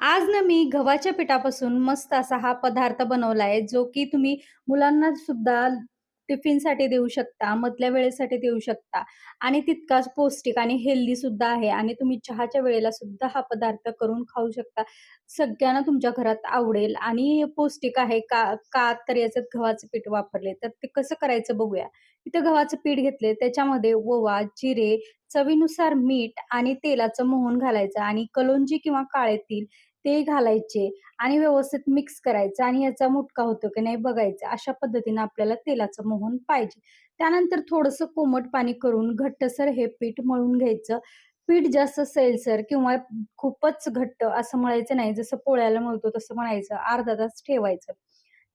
आज ना मी गव्हाच्या पिठापासून मस्त असा हा पदार्थ बनवला आहे, जो की तुम्ही मुलांना सुद्धा टिफिनसाठी देऊ शकता, मधल्या वेळेसाठी देऊ शकता आणि तितकाच पौष्टिक आणि हेल्दी सुद्धा आहे आणि तुम्ही चहाच्या वेळेला सुद्धा हा पदार्थ करून खाऊ शकता. सगळ्यांना तुमच्या घरात आवडेल आणि पौष्टिक आहे. का का तर याच्यात गव्हाचं पीठ वापरले. तर ते कसं करायचं बघूया. इथं गव्हाचं पीठ घेतले, त्याच्यामध्ये ओवा, जिरे, चवीनुसार मीठ आणि तेलाचं मोहन घालायचं आणि कलोंजी किंवा काळे तील ते घालायचे आणि व्यवस्थित मिक्स करायचं आणि याचा मुटका होतो की नाही बघायचं. अशा पद्धतीने आपल्याला तेलाचं मोहन पाहिजे. त्यानंतर थोडंसं कोमट पाणी करून घट्टसर हे पीठ मळून घ्यायचं. पीठ जास्त सैलसर किंवा खूपच घट्ट असं म्हणायचं नाही. जसं पोळ्याला मळतो तसं म्हणायचं अर्धा तास ठेवायचं.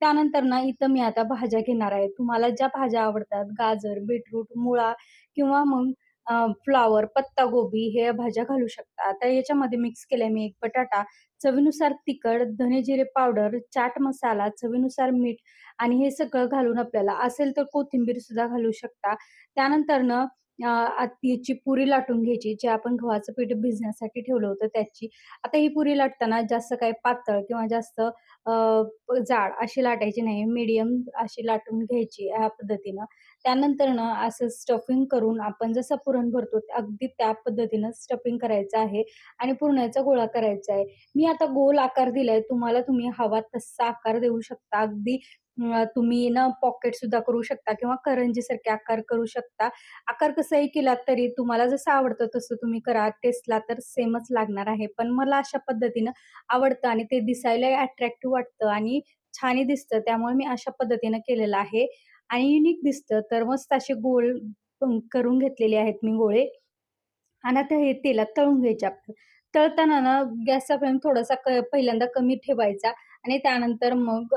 त्यानंतर ना इथं मी आता भाज्या घेणार आहे. तुम्हाला ज्या भाज्या आवडतात गाजर, बीटरूट, मुळा किंवा मग फ्लॉवर, पत्ताकोबी हे भाज्या घालू शकता. आता याच्यामध्ये मिक्स केलंय मी एक बटाटा, चवीनुसार तिखट, धने जिरे पावडर, चाट मसाला, चवीनुसार मीठ आणि हे सगळं घालून आपल्याला असेल तर कोथिंबीर सुद्धा घालू शकता. त्यानंतरनं अ, याची पुरी लाटून घ्यायची, जे आपण गव्हाचं पीठ भिजण्यासाठी ठेवलं होतं त्याची. आता ही पुरी लाटताना जास्त काही पातळ किंवा जास्त जाड अशी लाटायची नाही, मीडियम अशी लाटून घ्यायची ह्या पद्धतीनं. त्यानंतरनं असं स्टफिंग करून आपण जसं पुरण भरतो अगदी त्या पद्धतीनं स्टफिंग करायचं आहे आणि पुरणाचा गोळा करायचा आहे. मी आता गोल आकार दिलाय. तुम्हाला तुम्ही हवा तसा आकार देऊ शकता. अगदी तुम्ही ना पॉकेट सुद्धा करू शकता किंवा करंजीसारखे आकार करू शकता. आकार कसाही केला तरी तुम्हाला जसं आवडतं तसं तुम्ही करा. टेस्टला तर सेमच लागणार आहे. पण मला अशा पद्धतीनं आवडतं आणि ते दिसायलाही अट्रॅक्टिव्ह वाटतं आणि छानही दिसतं. त्यामुळे मी अशा पद्धतीनं केलेलं आहे आणि युनिक दिसतं. तर मस्त असे गोल करून घेतलेले आहेत मी गोळे आणि आता हे तेलात तळून घ्यायचे तळताना ना गॅसचा फ्लेम थोडासा क पहिल्यांदा कमी ठेवायचा आणि त्यानंतर मग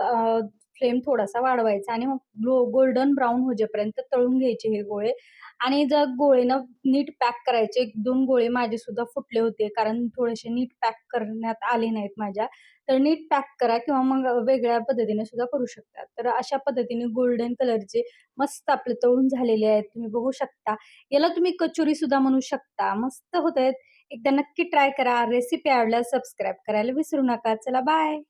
फ्लेम थोडासा वाढवायचा आणि मग गोल्डन ब्राऊन होजेपर्यंत तळून घ्यायचे हे गोळे आणि जर गोळेनं नीट पॅक करायचे. 1-2 गोळे माझे सुद्धा फुटले होते कारण थोडेसे नीट पॅक करण्यात आले नाहीत माझ्या. तर नीट पॅक करा किंवा मग वेगळ्या पद्धतीने सुद्धा करू शकता. तर अशा पद्धतीने गोल्डन कलरचे मस्त आपले तळून झालेले आहेत. तुम्ही बघू शकता. याला तुम्ही कचोरी सुद्धा म्हणू शकता. मस्त होत आहेत एकदा नक्की ट्राय करा. रेसिपी आवडल्यास सबस्क्राईब करायला विसरू नका. चला बाय.